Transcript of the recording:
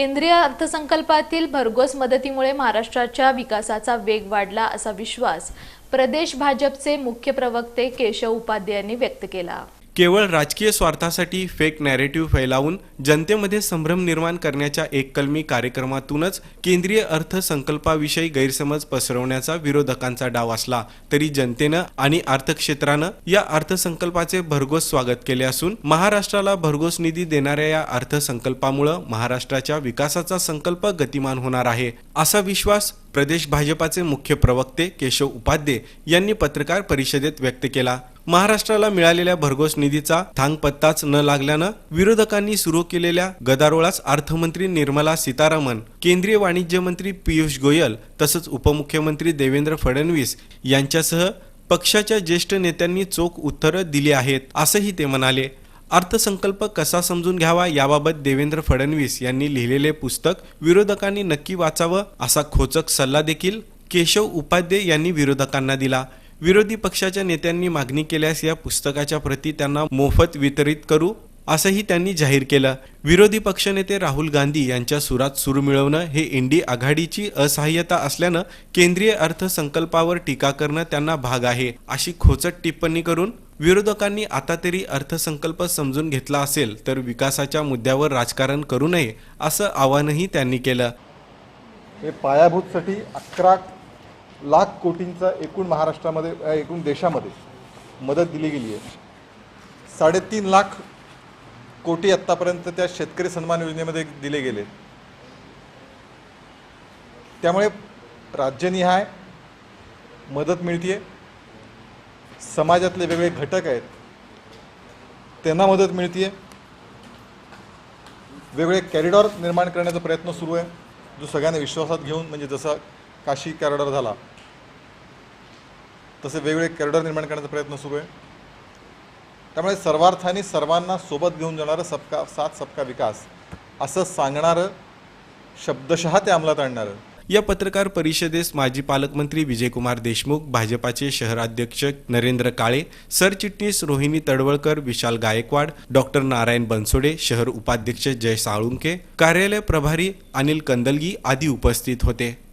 केंद्रीय अर्थसंकल्पातील भरघोस मदतीमुळे महाराष्ट्राच्या विकासाचा वेग वाढला असा विश्वास प्रदेश भाजपचे मुख्य प्रवक्ते केशव उपाध्ये यांनी व्यक्त केला. केवळ राजकीय स्वार्थासाठी फेक नॅरेटिव्ह फैलावून जनतेमध्ये संभ्रम निर्माण करण्याच्या एककलमी कार्यक्रमातूनच केंद्रीय अर्थसंकल्पाविषयी गैरसमज पसरवण्याचा विरोधकांचा डाव असला तरी जनतेनं आणि अर्थक्षेत्रानं या अर्थसंकल्पाचे भरघोस स्वागत केले असून महाराष्ट्राला भरघोस निधी देणाऱ्या या अर्थसंकल्पामुळं महाराष्ट्राच्या विकासाचा संकल्प गतिमान होणार आहे असा विश्वास प्रदेश भाजपाचे मुख्य प्रवक्ते केशव उपाध्ये यांनी पत्रकार परिषदेत व्यक्त केला. महाराष्ट्राला मिळालेल्या भरघोस निधीचा थांगपत्ताच न लागल्यानं विरोधकांनी सुरू केलेल्या गदारोळास अर्थमंत्री निर्मला सीतारामन केंद्रीय वाणिज्य मंत्री पियुष गोयल तसंच उपमुख्यमंत्री देवेंद्र फडणवीस यांच्यासह पक्षाच्या ज्येष्ठ नेत्यांनी चोख उत्तरं दिली आहेत असंही ते म्हणाले. अर्थसंकल्प कसा समजून घ्यावा याबाबत देवेंद्र फडणवीस यांनी लिहिलेले पुस्तक विरोधकांनी नक्की वाचावं असा खोचक सल्ला देखील केशव उपाध्ये यांनी विरोधकांना दिला. विरोधी पक्षाच्या नेत्यांनी मागणी केल्यास या पुस्तकाच्या प्रती त्यांना मोफत वितरित करू असंही त्यांनी जाहीर केलं. विरोधी पक्षनेते राहुल गांधी यांच्या सुरात सूर मिळवणं हे इंडी आघाडीची असहाय्यता असल्यानं केंद्रीय अर्थसंकल्पावर टीका करणं त्यांना भाग आहे अशी खोचट टिप्पणी करून विरोधकांनी आता तरी अर्थसंकल्प समजून घेतला असेल तर विकासाच्या मुद्द्यावर राजकारण करू नये असं आवाहनही त्यांनी केलं. हे पायाभूतसाठी अकरा लाख कोटींचा एकूण महाराष्ट्रामध्ये एकूण देशामध्ये मदत दिली गेली आहे. साडेतीन लाख कोटी आत्तापर्यंत त्या शेतकरी सन्मान योजनेमध्ये दिले गेले. त्यामुळे राज्यनिहाय मदत मिळते समाजातले वेगवेगळे घटक आहेत त्यांना मदत मिळते वेगवेगळे कॅरिडॉर निर्माण करण्याचा प्रयत्न सुरू आहे जो सगळ्यांना विश्वासात घेऊन म्हणजे जसा काशी कॅरिडॉर झाला. तसे वेगवेगळे कॅरिडॉर निर्माण करण्याचा प्रयत्न सुरू आहे. त्यामुळे सर्वार्थाने सर्वांना सोबत घेऊन जाणारं सबका साथ सबका विकास असं सांगणारं शब्दशः ते अंमलात आणणारं. या पत्रकार परिषदेस माजी पालकमंत्री विजयकुमार देशमुख भाजपाचे शहराध्यक्ष नरेंद्र काळे सरचिटणीस रोहिणी तडवळकर विशाल गायकवाड डॉक्टर नारायण बनसोडे शहर उपाध्यक्ष जय साळुंके कार्यालय प्रभारी अनिल कंदलगी आदी उपस्थित होते.